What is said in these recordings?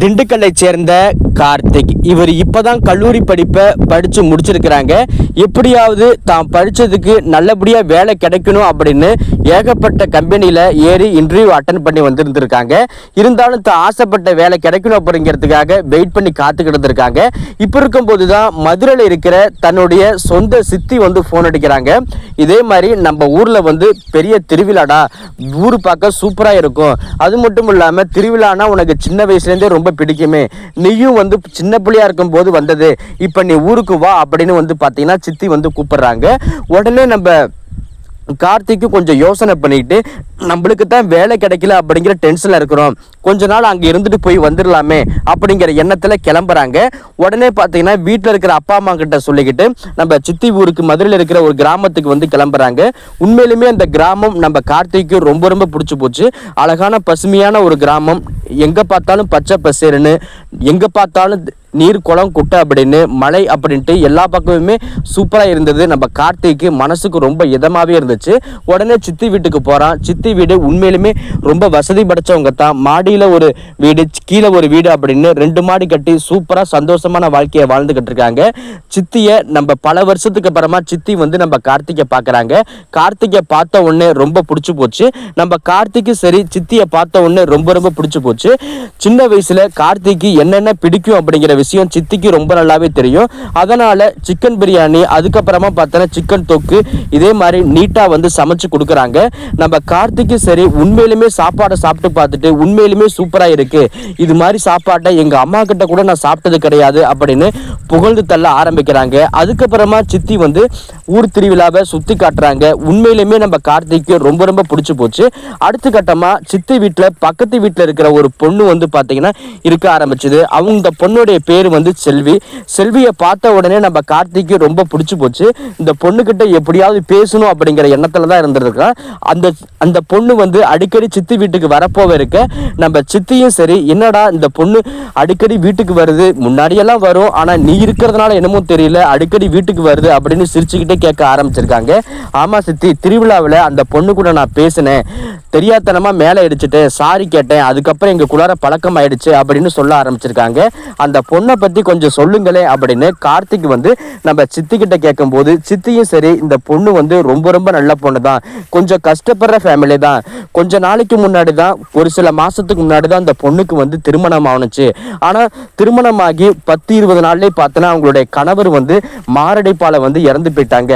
திண்டுக்கல்லை சேர்ந்த கார்த்திக். இவர் இப்போதான் கல்லூரி படிப்பை படித்து முடிச்சிருக்கிறாங்க. எப்படியாவது தான் படித்ததுக்கு நல்லபடியாக வேலை கிடைக்கணும் அப்படின்னு ஏகப்பட்ட கம்பெனியில் ஏறி இன்டர்வியூ அட்டன் பண்ணி வந்திருந்திருக்காங்க. இருந்தாலும் தான் ஆசைப்பட்ட வேலை கிடைக்கணும் அப்படிங்கிறதுக்காக வெயிட் பண்ணி காத்துக்கிட்டு இருக்காங்க இப்போ இருக்கும்போது தான் மதுரையில் இருக்கிற தன்னுடைய சொந்த சித்தி வந்து ஃபோன் அடிக்கிறாங்க. இதே மாதிரி நம்ம ஊரில் வந்து பெரிய திருவிழாடா ஊர் பார்க்க சூப்பராக இருக்கும். அது மட்டும் இல்லாமல் திருவிழானா உனக்கு சின்ன வயசுலேருந்தே ரொம்ப பிடிக்குமே. நீயும் வந்து சின்ன பிள்ளையா இருக்கும்போது வந்தது இப்போ நீ ஊருக்கு வா அப்படின்னு வந்து பார்த்தீங்கன்னா சித்தி வந்து கூப்பிடுறாங்க. உடனே நம்ம கார்த்திக்கு கொஞ்சம் யோசனை பண்ணிக்கிட்டு நம்மளுக்கு தான் வேலை கிடைக்கல அப்படிங்கிற டென்ஷனில் இருக்கிறோம். கொஞ்ச நாள் அங்கே இருந்துட்டு போய் வந்துடலாமே அப்படிங்கிற எண்ணத்தில் கிளம்புறாங்க. உடனே பார்த்தீங்கன்னா வீட்டில் இருக்கிற அப்பா அம்மா கிட்ட சொல்லிக்கிட்டு நம்ம சித்தி ஊருக்கு மதுரையில் இருக்கிற ஒரு கிராமத்துக்கு வந்து கிளம்புறாங்க. உண்மையிலுமே அந்த கிராமம் நம்ம கார்த்திக்கு ரொம்ப ரொம்ப பிடிச்சி போச்சு. அழகான பசுமையான ஒரு கிராமம். எங்கே பார்த்தாலும் பச்சை பசேருன்னு எங்கே பார்த்தாலும் நீர் குளம் குட்டை அப்படின்னு மலை அப்படின்ட்டு எல்லா பக்கமுமே சூப்பராக இருந்தது. நம்ம கார்த்திக்கு மனசுக்கு ரொம்ப இதமாகவே இருந்துச்சு. உடனே சித்தி வீட்டுக்கு போகிறான் சித்தி வீடு உண்மையிலுமே ரொம்ப வசதி படைச்சவங்க தான். மாடியில் ஒரு வீடு கீழே ஒரு வீடு அப்படின்னு ரெண்டு மாடி கட்டி சூப்பராக சந்தோஷமான வாழ்க்கையை வாழ்ந்துக்கிட்டு இருக்காங்க. சித்தியை நம்ம பல வருஷத்துக்கு அப்புறமா சித்தி வந்து நம்ம கார்த்திகை பார்க்குறாங்க. கார்த்திகை பார்த்த உடனே ரொம்ப பிடிச்சி போச்சு. நம்ம கார்த்திக்கு சரி சித்தியை பார்த்த உடனே ரொம்ப ரொம்ப பிடிச்சி போச்சு. சின்ன வயசில் கார்த்திக்கு என்னென்ன பிடிக்கும் அப்படிங்கிற விஷயம் சித்திக்கு ரொம்ப நல்லாவே தெரியும். அதனால சிக்கன் பிரியாணி அதுக்கப்புறமா பார்த்தோன்னா சிக்கன் தொக்கு இதே மாதிரி நீட்டாக வந்து சமைச்சு கொடுக்குறாங்க. நம்ம கார்த்திக்கு சரி உண்மையிலுமே சாப்பாடை சாப்பிட்டு பார்த்துட்டு உண்மையிலுமே சூப்பராக இருக்குது இது மாதிரி சாப்பாட்டை எங்கள் அம்மா கிட்ட கூட நான் சாப்பிட்டது கிடையாது அப்படின்னு புகழ்ந்து தள்ள ஆரம்பிக்கிறாங்க. அதுக்கப்புறமா சித்தி வந்து ஊர் திருவிழாவை சுற்றி காட்டுறாங்க. உண்மையிலுமே நம்ம கார்த்திக்கு ரொம்ப ரொம்ப பிடிச்சி போச்சு. அடுத்த கட்டமாக சித்தி வீட்டில் பக்கத்து வீட்டில் இருக்கிற ஒரு பொண்ணு வந்து பார்த்தீங்கன்னா இருக்க ஆரம்பிச்சது. அவங்க இந்த பொண்ணுடைய பேர் வந்து செல்வி. செல்வியை பார்த்த உடனே நம்ம கார்த்திக்கு ரொம்ப பிடிச்சி போச்சு. இந்த பொண்ணுக்கிட்ட எப்படியாவது பேசணும் அப்படிங்கிற எண்ணத்தில் தான் இருந்திருக்கான் அந்த அந்த பொண்ணு வந்து அடிக்கடி சித்தி வீட்டுக்கு வரப்போக இருக்க. நம்ம சித்தியும் சரி என்னடா இந்த பொண்ணு அடிக்கடி வீட்டுக்கு வருது முன்னாடியெல்லாம் வரும் ஆனால் நீ இருக்கிறதுனால என்னமோ தெரியல அடிக்கடி வீட்டுக்கு வருது அப்படின்னு சிரிச்சுக்கிட்டே கேட்க ஆரம்பிச்சிருக்காங்க. ஆமாம் சித்தி திருவிழாவில் அந்த பொண்ணு கூட நான் பேசினேன். தெரியாதனமாக மேலே அடிச்சுட்டேன் சாரி கேட்டேன் அதுக்கப்புறம் எங்கள் குளார பழக்கம் ஆயிடுச்சு அப்படின்னு சொல்ல ஆரம்பிச்சிருக்காங்க. அந்த பொண்ணு பொண்ணை பற்றி கொஞ்சம் சொல்லுங்களேன் அப்படின்னு கார்த்திக் வந்து நம்ம சித்திக்கிட்ட கேட்கும்போது சித்தியும் சரி இந்த பொண்ணு வந்து ரொம்ப ரொம்ப நல்ல பொண்ணு தான் கொஞ்சம் கஷ்டப்படுற ஃபேமிலி தான். கொஞ்ச நாளைக்கு முன்னாடி தான் ஒரு சில மாதத்துக்கு முன்னாடி தான் இந்த பொண்ணுக்கு வந்து திருமணம் ஆணுச்சு திருமணம் திருமணமாகி பத்து இருபது நாள்லேயே பார்த்தோன்னா அவங்களுடைய கணவர் வந்து மாரடைப்பால் வந்து இறந்து போயிட்டாங்க.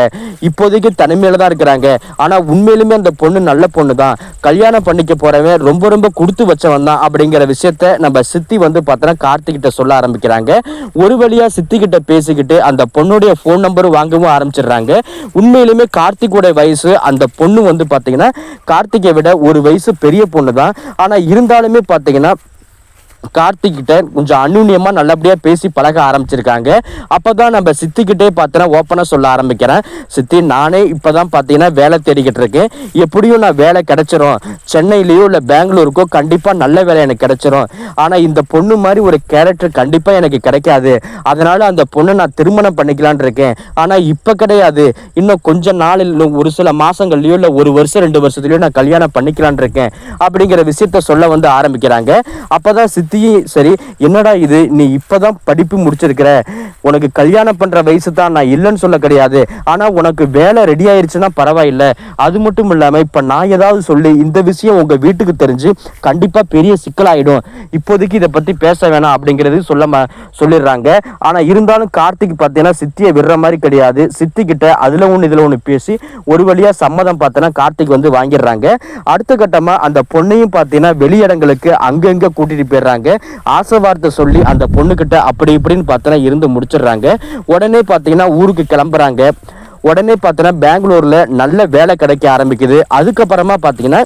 இப்போதைக்கு தனிமையில தான் இருக்கிறாங்க. ஆனால் உண்மையிலுமே அந்த பொண்ணு நல்ல பொண்ணு தான் கல்யாணம் பண்ணிக்க போகிறவன் ரொம்ப ரொம்ப கொடுத்து வச்சவன் தான் அப்படிங்கிற விஷயத்த நம்ம சித்தி வந்து பார்த்தோன்னா கார்த்திகிட்ட சொல்ல ஆரம்பிக்கிறாங்க. ஒரு வழியா சித்திக்கிட்ட பேசிக்கிட்டு அந்த பொண்ணுடைய ஃபோன் நம்பர் வாங்கவும் ஆரம்பிச்சிடுறாங்க. உண்மையிலுமே கார்த்திகோட வயசு அந்த பொண்ணு வந்து பார்த்தீங்கன்னா கார்த்திகை விட ஒரு வயசு பெரிய பொண்ணு தான் ஆனா இருந்தாலுமே பார்த்தீங்கன்னா கார்த்திக் கிட்ட கொஞ்சம் அந்யூன்யமா நல்லபடியாக பேசி பழக ஆரம்பிச்சிருக்காங்க. அப்போ தான் நம்ம சித்திக்கிட்டே பார்த்தோன்னா ஓப்பனாக சொல்ல ஆரம்பிக்கிறேன். சித்தி நானே இப்போ தான் பார்த்தீங்கன்னா வேலை தேடிக்கிட்டு இருக்கேன். எப்படியும் நான் வேலை கிடச்சிரும். சென்னையிலேயோ இல்லை பெங்களூருக்கோ கண்டிப்பாக நல்ல வேலை எனக்கு கிடச்சிரும். ஆனால் இந்த பொண்ணு மாதிரி ஒரு கேரக்டர் கண்டிப்பாக எனக்கு கிடைக்காது. அதனால் அந்த பொண்ணை நான் திருமணம் பண்ணிக்கலான் இருக்கேன். ஆனால் இப்போ கிடையாது. இன்னும் கொஞ்ச நாளில் ஒரு சில மாதங்கள்லையோ இல்லை ஒரு வருஷம் ரெண்டு வருஷத்துலையோ நான் கல்யாணம் பண்ணிக்கலாம்னு இருக்கேன். அப்படிங்கிற விஷயத்த சொல்ல வந்து ஆரம்பிக்கிறாங்க. அப்போ தான் சித்தி பற்றியும் சரி என்னடா இது? நீ இப்பதான் படிப்பு முடிச்சிருக்கிற. உனக்கு கல்யாணம் பண்ணுற வயசு தான் நான் இல்லைன்னு சொல்ல கிடையாது. ஆனால் உனக்கு வேலை ரெடி ஆயிடுச்சுன்னா பரவாயில்ல. அது மட்டும் இல்லாமல் இப்போ நான் ஏதாவது சொல்லி இந்த விஷயம் உங்கள் வீட்டுக்கு தெரிஞ்சு கண்டிப்பாக பெரிய சிக்கலாயிடும். இப்போதைக்கு இதை பற்றி பேச வேணாம் அப்படிங்கிறது சொல்ல சொல்லிடுறாங்க. ஆனால் இருந்தாலும் கார்த்திக் பார்த்தீங்கன்னா சித்தியை விடுற மாதிரி கிடையாது. சித்தி கிட்ட ஒன்று இதில் ஒன்று பேசி ஒரு வழியாக சம்மதம் பார்த்தோன்னா கார்த்திக் வந்து வாங்கிடுறாங்க. அடுத்த கட்டமாக அந்த பொண்ணையும் பார்த்தீங்கன்னா வெளியிடங்களுக்கு அங்கங்கே கூட்டிகிட்டு போயிடுறாங்க. ஆசை வார்த்தை சொல்லி அந்த பொண்ணுகிட்ட அப்படி இப்படின்னு பார்த்தோன்னா இருந்து முடிச்சிடுறாங்க. உடனே பார்த்தீங்கன்னா ஊருக்கு கிளம்புறாங்க. உடனே பார்த்தோன்னா பெங்களூர்ல நல்ல வேலை கிடைக்க ஆரம்பிக்குது. அதுக்கப்புறமா பார்த்தீங்கன்னா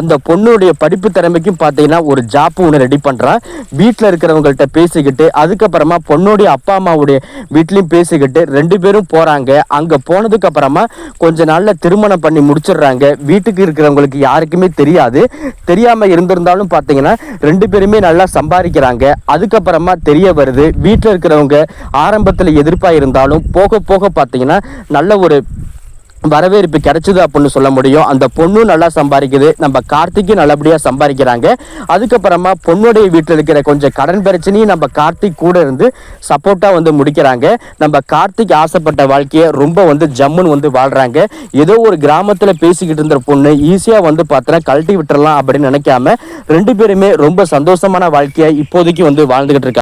அந்த பொண்ணுடைய படிப்பு திறமைக்கும் பார்த்தீங்கன்னா ஒரு ஜாப் ஒன்று ரெடி பண்ணுறான் வீட்டில் இருக்கிறவங்கள்ட்ட பேசிக்கிட்டு அதுக்கப்புறமா பொண்ணுடைய அப்பா அம்மாவுடைய வீட்லேயும் பேசிக்கிட்டு ரெண்டு பேரும் போகிறாங்க அங்கே போனதுக்கப்புறமா கொஞ்ச நாளில் திருமணம் பண்ணி முடிச்சிடுறாங்க. வீட்டுக்கு இருக்கிறவங்களுக்கு யாருக்குமே தெரியாது. தெரியாமல் இருந்திருந்தாலும் பார்த்தீங்கன்னா ரெண்டு பேருமே நல்லா சம்பாதிக்கிறாங்க. அதுக்கப்புறமா தெரிய வருது வீட்டில் இருக்கிறவங்க ஆரம்பத்தில் எதிர்ப்பாக இருந்தாலும் போக போக பார்த்தீங்கன்னா நல்ல ஒரு வரவேற்பு கிடைச்சது அப்படின்னு சொல்ல முடியும். அந்த பொண்ணும் நல்லா சம்பாதிக்குது. நம்ம கார்த்திக்கும் நல்லபடியாக சம்பாதிக்கிறாங்க. அதுக்கப்புறமா பொண்ணுடைய வீட்டில் இருக்கிற கொஞ்சம் கடன் பிரச்சனையும் நம்ம கார்த்திக் கூட இருந்து சப்போர்ட்டாக வந்து முடிக்கிறாங்க. நம்ம கார்த்திக் ஆசைப்பட்ட வாழ்க்கையை ரொம்ப வந்து ஜம்முன்னு வந்து வாழ்கிறாங்க ஏதோ ஒரு கிராமத்தில் பேசிக்கிட்டு இருந்த பொண்ணு ஈஸியாக வந்து பார்த்தோன்னா கழட்டி விட்டுறலாம் அப்படின்னு நினைக்காம ரெண்டு பேருமே ரொம்ப சந்தோஷமான வாழ்க்கையை இப்போதைக்கு வந்து வாழ்ந்துகிட்டு இருக்காங்க.